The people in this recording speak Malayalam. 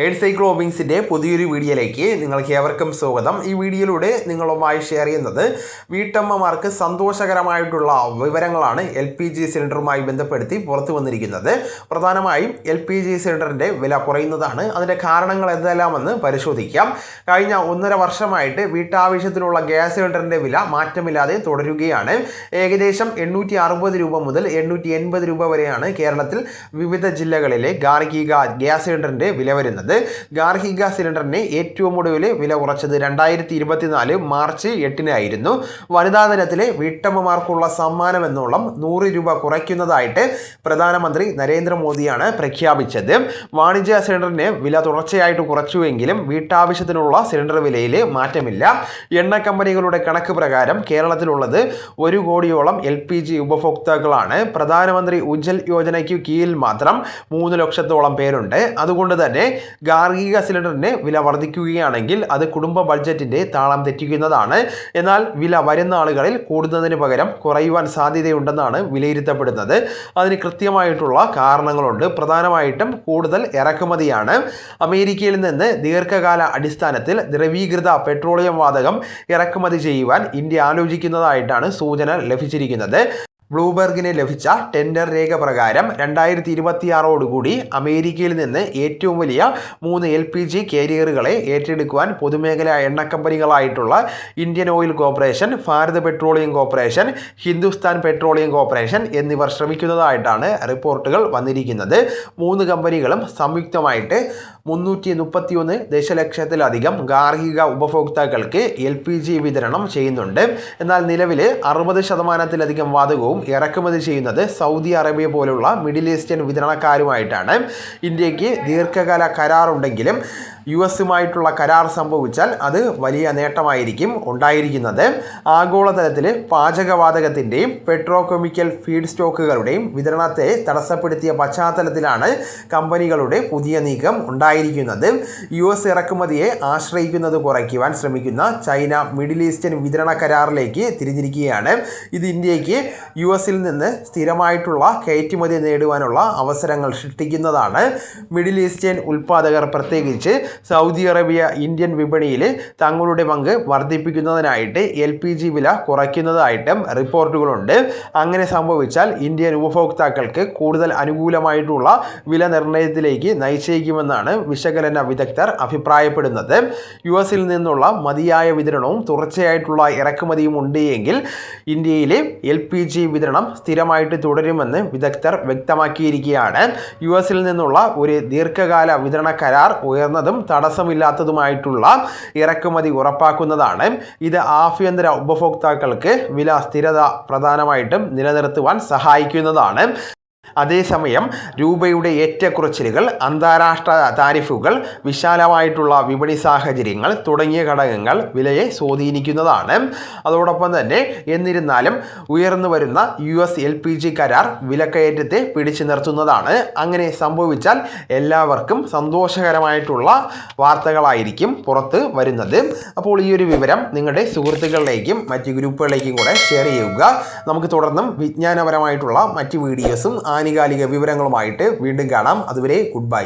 എയ്ഡ് സൈക്ലോബിങ്സിന്റെ പുതിയൊരു വീഡിയോയിലേക്ക് നിങ്ങൾക്ക് ഏവർക്കും സ്വാഗതം. ഈ വീഡിയോയിലൂടെ നിങ്ങളുമായി ഷെയർ ചെയ്യുന്നത് വീട്ടമ്മമാർക്ക് സന്തോഷകരമായിട്ടുള്ള വിവരങ്ങളാണ് എൽ പി ജി സിലിണ്ടറുമായി ബന്ധപ്പെടുത്തി പുറത്തു വന്നിരിക്കുന്നത്. പ്രധാനമായും എൽ പി ജി സിലിണ്ടറിന്റെ വില കുറയുന്നതാണ്. അതിന്റെ കാരണങ്ങൾ എന്തെല്ലാമെന്ന് പരിശോധിക്കാം. കഴിഞ്ഞ ഒന്നര വർഷമായിട്ട് വീട്ടാവശ്യത്തിനുള്ള ഗ്യാസ് സിലിണ്ടറിന്റെ വില മാറ്റമില്ലാതെ തുടരുകയാണ്. ഏകദേശം എണ്ണൂറ്റി അറുപത് രൂപ മുതൽ എണ്ണൂറ്റി എൺപത് രൂപ വരെയാണ് കേരളത്തിൽ വിവിധ ജില്ലകളിലെ ഗാർഗിക ഗ്യാസ് സിലിണ്ടറിന്റെ വില വരുന്നത്. ഗാർഹിക സിലിണ്ടറിന് ഏറ്റവും ഒടുവിൽ വില കുറച്ചത് രണ്ടായിരത്തി ഇരുപത്തിനാല് മാർച്ച് എട്ടിനായിരുന്നു വനിതാ ദിനത്തിലെ വീട്ടമ്മമാർക്കുള്ള സമ്മാനം എന്നോളം നൂറ് രൂപ കുറയ്ക്കുന്നതായിട്ട് പ്രധാനമന്ത്രി നരേന്ദ്രമോദിയാണ് പ്രഖ്യാപിച്ചത്. വാണിജ്യ സിലിണ്ടറിന് വില തുടർച്ചയായിട്ട് കുറച്ചുവെങ്കിലും വീട്ടാവശ്യത്തിനുള്ള സിലിണ്ടർ വിലയിൽ മാറ്റമില്ല. എണ്ണ കമ്പനികളുടെ കണക്ക് പ്രകാരം കേരളത്തിലുള്ളത് ഒരു കോടിയോളം എൽ പി ജി ഉപഭോക്താക്കളാണ്. പ്രധാനമന്ത്രി ഉജ്ജൽ യോജനയ്ക്ക് കീഴിൽ മാത്രം മൂന്ന് ലക്ഷത്തോളം പേരുണ്ട്. അതുകൊണ്ട് തന്നെ ഗാർഹിക സിലിണ്ടറിന് വില വർദ്ധിക്കുകയാണെങ്കിൽ അത് കുടുംബ ബഡ്ജറ്റിന്റെ താളം തെറ്റിക്കുന്നതാണ്. എന്നാൽ വില വരുന്ന ആളുകളിൽ കൂടുന്നതിന് പകരം കുറയുവാൻ സാധ്യതയുണ്ടെന്നാണ് വിലയിരുത്തപ്പെടുന്നത്. അതിന് കൃത്യമായിട്ടുള്ള കാരണങ്ങളുണ്ട്. പ്രധാനമായിട്ടും കൂടുതൽ ഇറക്കുമതിയാണ്. അമേരിക്കയിൽ നിന്ന് ദീർഘകാല അടിസ്ഥാനത്തിൽ ദ്രവീകൃത പെട്രോളിയം വാതകം ഇറക്കുമതി ചെയ്യുവാൻ ഇന്ത്യ ആലോചിക്കുന്നതായിട്ടാണ് സൂചന ലഭിച്ചിരിക്കുന്നത്. ബ്ലൂബെർഗിന് ലഭിച്ച ടെൻഡർ രേഖ പ്രകാരം രണ്ടായിരത്തി ഇരുപത്തിയാറോടുകൂടി അമേരിക്കയിൽ നിന്ന് ഏറ്റവും വലിയ മൂന്ന് എൽ പി ജി കാരിയറുകളെ ഏറ്റെടുക്കുവാൻ പൊതുമേഖലാ എണ്ണ കമ്പനികളായിട്ടുള്ള Indian oil corporation Bharat petroleum corporation Hindustan petroleum corporation എന്നിവർ ശ്രമിക്കുന്നതായിട്ടാണ് റിപ്പോർട്ടുകൾ വന്നിരിക്കുന്നത്. മൂന്ന് കമ്പനികളും സംയുക്തമായിട്ട് മുന്നൂറ്റി മുപ്പത്തിയൊന്ന് ദശലക്ഷത്തിലധികം ഗാർഹിക ഉപഭോക്താക്കൾക്ക് എൽ പി ജി വിതരണം ചെയ്യുന്നുണ്ട്. എന്നാൽ നിലവിൽ അറുപത് ശതമാനത്തിലധികം വാതകവും ഇറക്കുമതി ചെയ്യുന്നത് സൗദി അറേബ്യ പോലുള്ള മിഡിൽ ഈസ്റ്റേൺ വിതരണക്കാരുമായിട്ടാണ്. ഇന്ത്യയ്ക്ക് ദീർഘകാല കരാറുണ്ടെങ്കിലും യു എസുമായിട്ടുള്ള കരാർ സംഭവിച്ചാൽ അത് വലിയ നേട്ടമായിരിക്കും ഉണ്ടായിരിക്കുന്നത്. ആഗോളതലത്തിൽ പാചകവാതകത്തിന്റെയും പെട്രോ കെമിക്കൽ ഫീഡ് സ്റ്റോക്കുകളുടെയും വിതരണത്തെ തടസ്സപ്പെടുത്തിയ പശ്ചാത്തലത്തിലാണ് കമ്പനികളുടെ പുതിയ നീക്കം ഉണ്ടായിരിക്കുന്നത്. യു എസ് ഇറക്കുമതിയെ ആശ്രയിക്കുന്നത് കുറയ്ക്കുവാൻ ശ്രമിക്കുന്ന ചൈന മിഡിൽ ഈസ്റ്റേൺ വിതരണ കരാറിലേക്ക് തിരിഞ്ഞിരിക്കുകയാണ്. ഇത് ഇന്ത്യയ്ക്ക് യു എസിൽ നിന്ന് സ്ഥിരമായിട്ടുള്ള കയറ്റുമതി നേടുവാനുള്ള അവസരങ്ങൾ സൃഷ്ടിക്കുന്നതാണ്. മിഡിൽ ഈസ്റ്റേൺ ഉൽപ്പാദകർ പ്രത്യേകിച്ച് സൗദി അറേബ്യ ഇന്ത്യൻ വിപണിയിൽ തങ്ങളുടെ പങ്ക് വർദ്ധിപ്പിക്കുന്നതിനായിട്ട് എൽ പി ജി വില കുറയ്ക്കുന്നതായിട്ടും റിപ്പോർട്ടുകളുണ്ട്. അങ്ങനെ സംഭവിച്ചാൽ ഇന്ത്യൻ ഉപഭോക്താക്കൾക്ക് കൂടുതൽ അനുകൂലമായിട്ടുള്ള വില നിർണയത്തിലേക്ക് നയിച്ചേക്കുമെന്നാണ് വിശകലന വിദഗ്ധർ അഭിപ്രായപ്പെടുന്നത്. യു എസിൽ നിന്നുള്ള മതിയായ വിതരണവും തുടർച്ചയായിട്ടുള്ള ഇറക്കുമതിയും ഉണ്ട് എങ്കിൽ ഇന്ത്യയിലെ എൽ പി ജി വിതരണം സ്ഥിരമായിട്ട് തുടരുമെന്ന് വിദഗ്ധർ വ്യക്തമാക്കിയിരിക്കുകയാണ്. യു എസിൽ നിന്നുള്ള ഒരു ദീർഘകാല വിതരണ കരാർ ഉയർന്നതും തടസ്സമില്ലാത്തതുമായിട്ടുള്ള ഇറക്കുമതി ഉറപ്പാക്കുന്നതാണ്. ഇത് ആഭ്യന്തര ഉപഭോക്താക്കൾക്ക് വില സ്ഥിരത പ്രധാനമായിട്ടും നിലനിർത്തുവാൻ സഹായിക്കുന്നതാണ്. അതേസമയം രൂപയുടെ ഏറ്റക്കുറച്ചിലുകൾ അന്താരാഷ്ട്ര താരിഫുകൾ വിശാലമായിട്ടുള്ള വിപണി സാഹചര്യങ്ങൾ തുടങ്ങിയ ഘടകങ്ങൾ വിലയെ സ്വാധീനിക്കുന്നതാണ്. അതോടൊപ്പം തന്നെ എന്നിരുന്നാലും ഉയർന്നു വരുന്ന U S L P G കരാർ വിലക്കയറ്റത്തെ പിടിച്ചു നിർത്തുന്നതാണ്. അങ്ങനെ സംഭവിച്ചാൽ എല്ലാവർക്കും സന്തോഷകരമായിട്ടുള്ള വാർത്തകളായിരിക്കും പുറത്ത് വരുന്നത്. അപ്പോൾ ഈ ഒരു വിവരം നിങ്ങളുടെ സുഹൃത്തുക്കളിലേക്കും മറ്റ് ഗ്രൂപ്പുകളിലേക്കും കൂടെ ഷെയർ ചെയ്യുക. നമുക്ക് തുടർന്നും വിജ്ഞാനപരമായിട്ടുള്ള മറ്റ് വീഡിയോസും ആനുകാലിക വിവരങ്ങളുമായിട്ട് വീണ്ടും കാണാം. അതുവരെ ഗുഡ് ബൈ